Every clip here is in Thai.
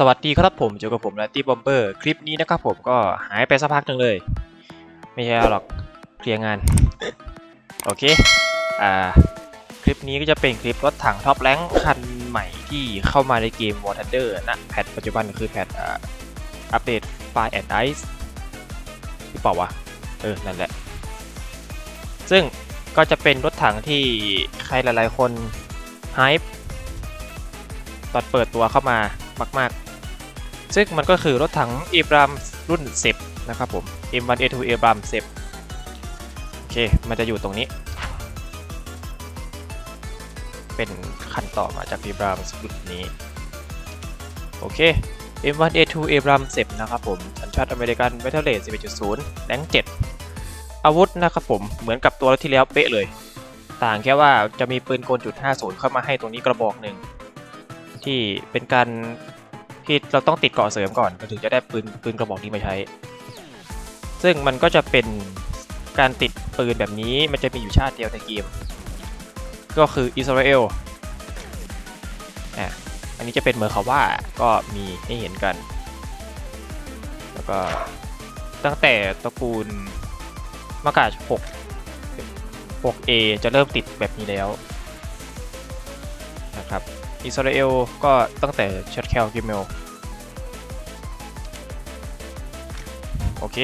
สวัสดีครับผมอยู่กับผมและตี้บอมเบอร์คลิปนี้นะครับผมก็หายไปสักพักหนึ่งเลย ไม่ใช่หรอกเคลียร์งาน โอเคอ่าคลิปนี้ก็จะเป็นคลิปรถถังท็อปแรงคันใหม่ที่เข้ามาในเกม War Thunder นะแพทปัจจุบันคือแพทอัปเดต Fire and Ice หรือเปล่าวะ เออ นั่นแหละ ซึ่งก็จะเป็นรถถังที่ใครหลายๆคนไฮป์ตอนเปิดตัวเข้ามามาก ๆ ซึ่งมันก็คือรถถังเอบรามรุ่น 10 นะครับผม M1A2 เอบราม10 โอเค มันจะอยู่ตรงนี้ เป็นขั้นต่อมาจากเอบรามรุ่นนี้ โอเค M1A2 เอบราม10 นะครับผม สัญชาติอเมริกันเวทเทอร์เลส11.0 แรง7 อาวุธนะครับผม เหมือนกับตัวที่แล้วเป๊ะเลย ต่างแค่ว่าจะมีปืนกลจุด50 เข้ามาให้ตรงนี้กระบอกหนึ่งที่เป็นการ ที่เราต้องติดเกาะเสริมก่อนเราถึงจะได้ปืนปืนกระบอกนี้มาใช้ ซึ่งมันก็จะเป็นการติดปืนแบบนี้มันจะมีอยู่ชาติเดียวในเกม ก็คืออิสราเอลอะอันนี้จะเป็นเมอร์คาว่าก็มีให้เห็นกัน แล้วก็ตั้งแต่ตระกูลมากาช6 6A จะเริ่มติดแบบนี้แล้วนะครับ อิสราเอลก็ตั้งแต่ชัดแคลกิเมล โอเค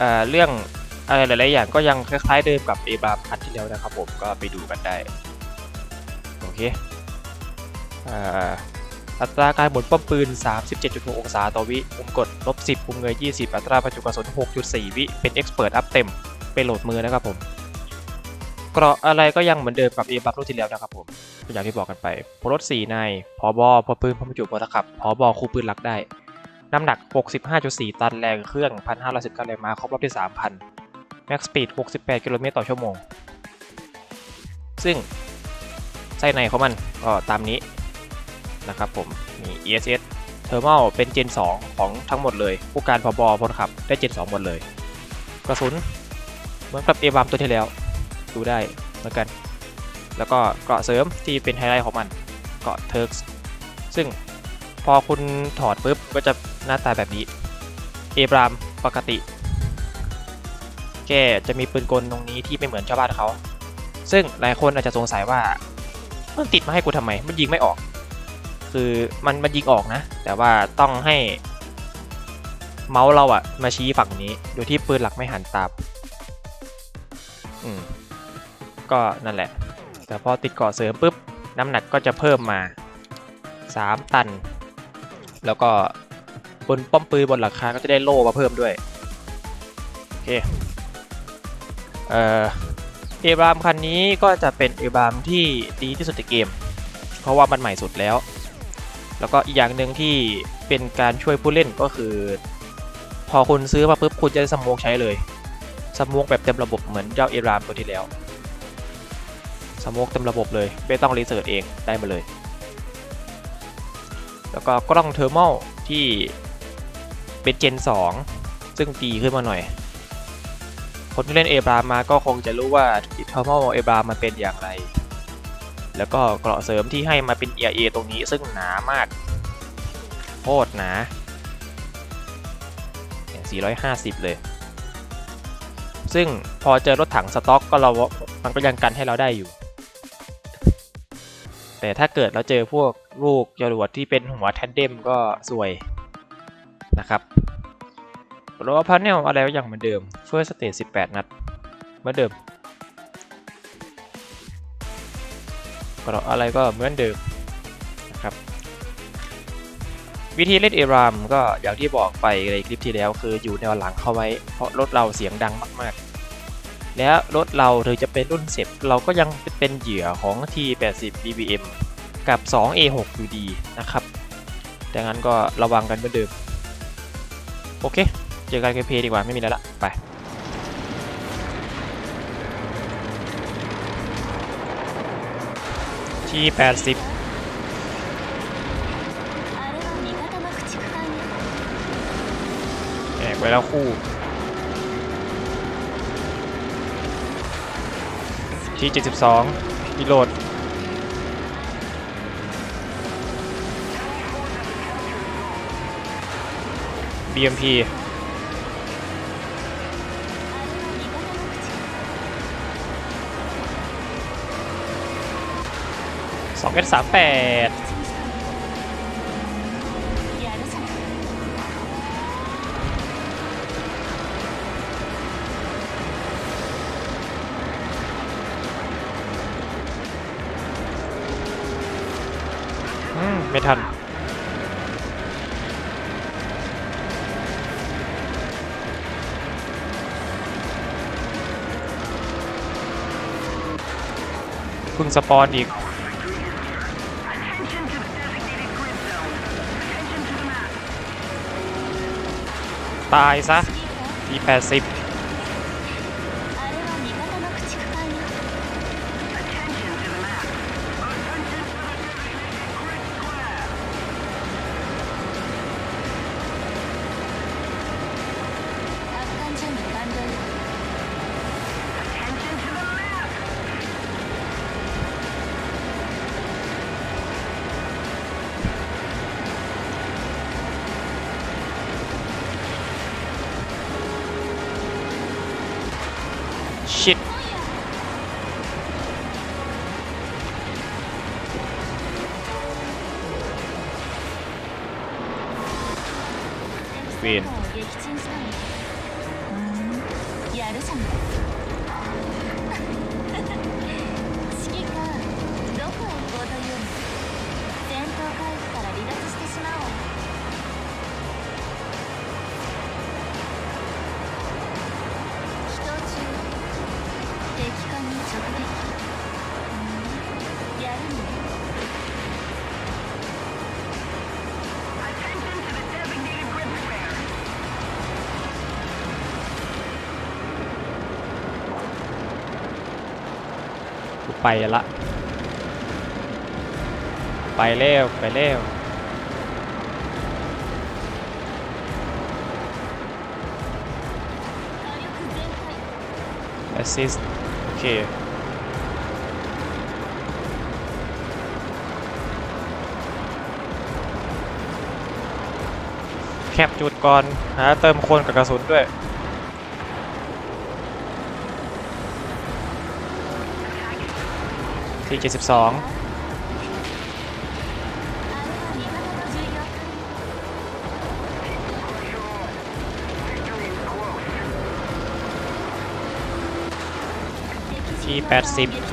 อ่าเรื่องอะไรหลาย ๆ อย่างก็ยังคล้าย ๆ เดิมกับเอบรามคันที่แล้วนะครับผมก็ไปดูกันได้ โอเคอ่าอัตราการหมุนป้อมปืน 37.6 องศาต่อวิปุ่มกดลบ 10ปุ่มเงย 20 อัตราประจุกระสุน 6.4 วิ เป็น Expert อัพเต็ม เป็นโหลดมือนะครับผม เกราะอะไรก็ยังเหมือนเดิมกับเอบัฟรุ่นที่แล้วนะครับผมอย่างที่บอกกันไปพลรถ4นายพอบอพอปืนพอบรรจุพอตะขับพอบอคู่ปืนหลักได้ น้ำหนัก 65.4 ตันแรงเครื่อง 1,519แรงม้าครบรอบที่ 3,000 Max Speed 68 กิโลเมตรต่อชั่วโมง ซึ่งไส้ในของมันก็ตามนี้นะครับผมมี ESS Thermal เป็น Gen 2 ของทั้งหมดเลย ผู้การพอบอพลขับได้ Gen 2 หมดเลย กระสุนเหมือนกับเอบามตัวที่แล้ว ดูได้เหมือนกัน แล้วก็เกราะเสริมที่เป็นไฮไลท์ของมันเกราะเทิร์กซึ่งพอคุณถอดปุ๊บก็จะหน้าตาแบบนี้ เอบรามปกติ แกจะมีปืนกลตรงนี้ที่ไม่เหมือนชาวบ้านเขา ซึ่งหลายคนอาจจะสงสัยว่ามันติดมาให้กูทำไม มันยิงไม่ออก คือมันมันยิงออกนะ แต่ว่าต้องให้เมาส์เราอะมาชี้ฝั่งนี้ โดยที่ปืนหลักไม่หันตามอืม ก็นั่นแหละ แต่พอติดเกาะเสริมปุ๊บน้ำหนักก็จะเพิ่มมา 3 ตัน แล้วก็บนป้อมปืนบนหลังคาก็จะได้โล่มาเพิ่มด้วย โอเค เอ่อ เอบรามคันนี้ก็จะเป็นเอบรามที่ดีที่สุดในเกม เพราะว่ามันใหม่สุดแล้ว แล้วก็อีกอย่างหนึ่งที่เป็นการช่วยผู้เล่นก็คือ พอคุณซื้อมาปุ๊บคุณจะได้สโมกใช้เลยสโมกแบบเต็มระบบเหมือนเจ้าเอรามตัวที่แล้ว สโมกเต็มระบบเลยไม่ต้องรีเสิร์ชเองได้มาเลย แล้วก็กล้องเทอร์ม l ที่เป็นเจน 2 ซึ่งดีขึ้นมาหน่อย คนที่เล่นเอบรามาก็คงจะรู้ว่าเทอร์ม l เอบรามันเป็นอย่างไร แล้วก็เกราะเสริมที่ให้มาเป็น ERA ตรงนี้ซึ่งหนามากโคตรหนา450 เลย ซึ่งพอเจอรถถังสต็อกก็เรา มันก็ยังกันให้เราได้อยู่ แต่ถ้าเกิดเราเจอพวกลูกจรวดที่เป็นหัวแทนเดมก็สวยนะครับรถพาเนลอะไรก็ยังเหมือนเดิม First Stage 18 นัดเหมือนเดิมกระอะไรก็เหมือนเดิมนะครับ วิธีเล่นเอรามก็อย่างที่บอกไปในคลิปที่แล้วคืออยู่แนวหลังเข้าไว้ เพราะรถเราเสียงดังมาก แล้วรถเราหรือจะเป็นรุ่น 10 เราก็ยังเป็นเหยื่อของ T80 BBM กับ 2A6 อยู่ดีนะครับ ดังนั้นก็ระวังกันเหมือนเดิม โอเค เจอกันเกมเพยดีกว่าไม่มีแล้วละไปทีแปดสิบแอบไปแล้วคู่ ที72รีโหลดบีเอ็มพีสองเอ็ดสามแปด ไม่ทัน เพิ่งสปอนอีก ตายซะอีแปดสิบ シクイーンやるじゃ指揮官どこへ行こうとい。うの戦闘回避から離脱してしまおう ไปละ ไปเร็ว ไปเร็วแอสซิสโอเคแคบจุดก่อน หาเติมคนกับกระสุนด้วย ที่ 72ที่80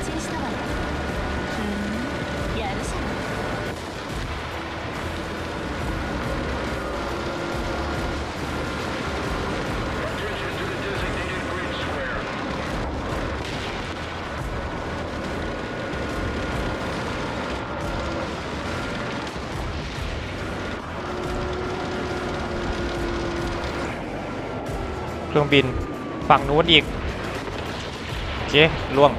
รื่องบิน ฝั่งนู้นอีก โอเคล่วง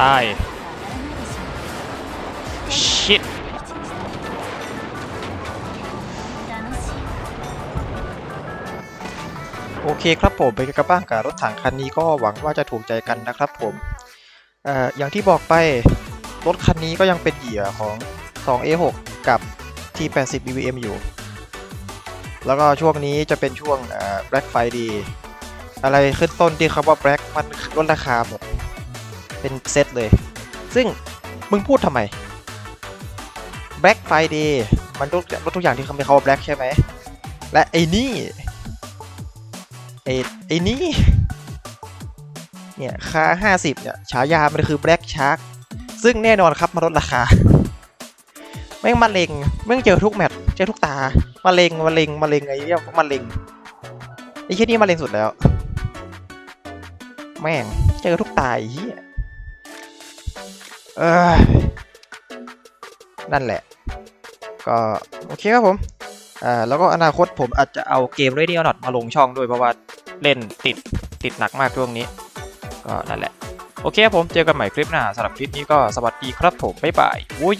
ตาย ชิดโอเคครับผมไปกับบ้างกับรถถังคันนี้ก็หวังว่าจะถูกใจกันนะครับผมออย่างที่บอกไปรถคันนี้ก็ยังเป็นเหยื่อของ 2A6 กับ T80 BVM อยู่ แล้วก็ช่วงนี้จะเป็นช่วง Black Friday อะไรขึ้นต้นที่คำว่า Black มันลดราคาหมด เป็นเซตเลย ซึ่งมึงพูดทำไม Black Friday มันลดลดทุกอย่างที่เขาไม่เขา Black ใช่ไหม และไอ้นี่ ไอ้ไอ้นี่ เนี่ยค่า 50 เนี่ย ฉายามันคือ Black Shark ซึ่งแน่นอนครับมาลดราคาแม่งมาเลงแม่งเจอทุกแมตช์เจอทุกตามาเลงมาเลงมาเลงไอ้เนี่ยมาเลงไอ้เชี่ยนี่มาเลงสุดแล้ว แม่งเจอทุกตาไอ้เหี้ย เออนั่นแหละ ก็โอเคครับผมอ่าแล้วก็อนาคตผมอาจจะเอาเกมเรดิโอนอตมาลงช่องด้วยเพราะว่าเล่นติดติดหนักมากช่วงนี้ ก็นั่นแหละ โอเคครับผมเจอกันใหม่คลิปหน้าสำหรับคลิปนี้ก็สวัสดีครับผม บ๊ายบายโอ้ย